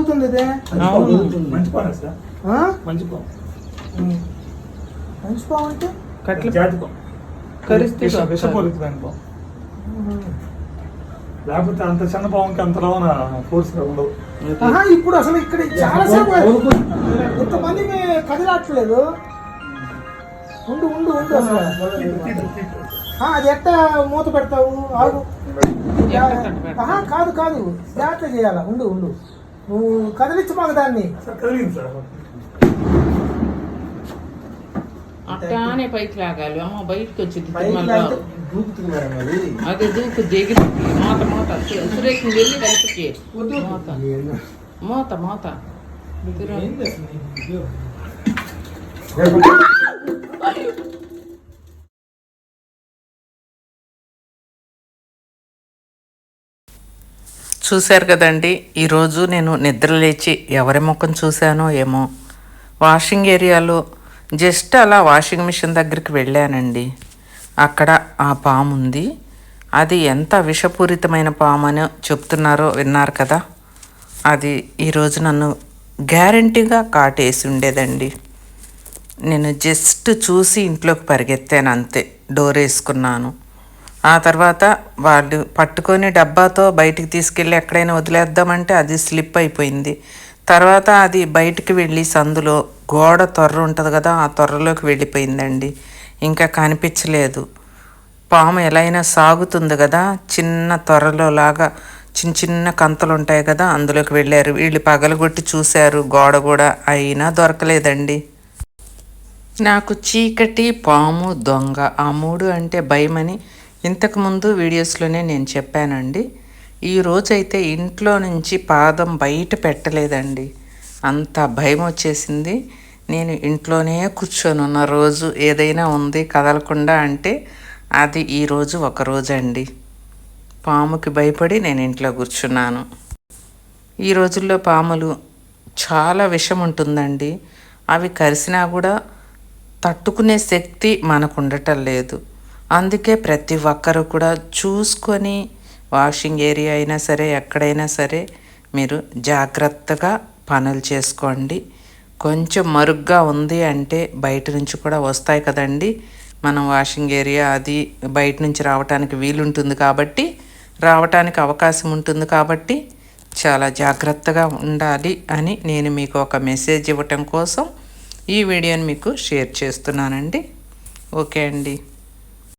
వదులుతుంది ఇదే మంచి సార్ ఆ? మంచి పాము మంచి పాము అంటే? కట్ల కరిస్తే పాము లేకపోతే అంత చిన్న పాముకి అంత రవణ ఫోర్స్ ఉండదు. ఆహా, ఇప్పుడు అసలు ఇక్కడ చాలా సేపు ఇంతమంది కదిలాట్లేదు ఉండు ఉండు ఉండు. అసలు ఆ, అది ఎట్టా మూత పెడతావు? ఆగు. కాదు కాదు. జాగ్రత్త చేయాలా? ఉండు ఉండు. నువ్వు కదిలించు మాకు దాన్ని సార్ కలిగింది సార్ అట్టానే పైకి లాగాలి అమ్మ బయటకు వచ్చింది పైకి మళ్ళా లాగితే దూకుతుంది మేడం అది అదే దూకు దిగి మోత మోత సురేష్ వెళ్ళి కలిపికి మోత మోత మోత చూశారు కదండి ఈరోజు నేను నిద్ర లేచి ఎవరి ముఖం చూశానో ఏమో. వాషింగ్ ఏరియాలో జస్ట్ అలా వాషింగ్ మిషన్ దగ్గరికి వెళ్ళానండి. అక్కడ ఆ పాము ఉంది. అది ఎంత విషపూరితమైన పాము అని చెప్తున్నారో విన్నారు కదా. అది ఈరోజు నన్ను గ్యారంటీగా కాటేసి ఉండేదండి. నేను జస్ట్ చూసి ఇంట్లోకి పరిగెత్తాను అంతే డోర్ వేసుకున్నాను. ఆ తర్వాత వాళ్ళు పట్టుకొని డబ్బాతో బయటికి తీసుకెళ్ళి ఎక్కడైనా వదిలేద్దామంటే అది స్లిప్ అయిపోయింది. తర్వాత అది బయటికి వెళ్ళి సందులో గోడ తొర్ర ఉంటుంది కదా ఆ తొర్రలోకి వెళ్ళిపోయిందండి. ఇంకా కనిపించలేదు. పాము ఎలా అయినా సాగుతుంది కదా చిన్న త్వరలో లాగా చిన్న చిన్న కంతలు ఉంటాయి కదా అందులోకి వెళ్ళారు. వీళ్ళు పగలగొట్టి చూశారు గోడ కూడా అయినా దొరకలేదండి. నాకు చీకటి పాము దొంగ ఆ మూడు అంటే భయమని ఇంతకుముందు వీడియోస్లోనే నేను చెప్పానండి ఈ రోజైతే ఇంట్లో నుంచి పాదం బయట పెట్టలేదండి. అంత భయం వచ్చేసింది. నేను ఇంట్లోనే కూర్చొని. ఉన్న రోజు ఏదైనా ఉంది కదలకుండా అంటే అది ఈరోజు ఒక రోజు అండి పాముకి భయపడి నేను ఇంట్లో కూర్చున్నాను. ఈ రోజుల్లో పాములు చాలా విషం ఉంటుందండి. అవి కరిసినా కూడా తట్టుకునే శక్తి మనకు ఉండటం లేదు. అందుకే ప్రతి ఒక్కరు కూడా చూసుకొని వాషింగ్ ఏరియా అయినా సరే ఎక్కడైనా సరే మీరు జాగ్రత్తగా పనులు చేసుకోండి. కొంచెం మరుగ్గా ఉంది అంటే బయట నుంచి కూడా వస్తాయి కదండి. మనం వాషింగ్ ఏరియా అది బయట నుంచి రావటానికి వీలుంటుంది కాబట్టి రావటానికి అవకాశం ఉంటుంది కాబట్టి చాలా జాగ్రత్తగా ఉండాలి అని నేను మీకు ఒక మెసేజ్ ఇవ్వటం కోసం ఈ వీడియోని మీకు షేర్ చేస్తున్నానండి. ఓకే అండి.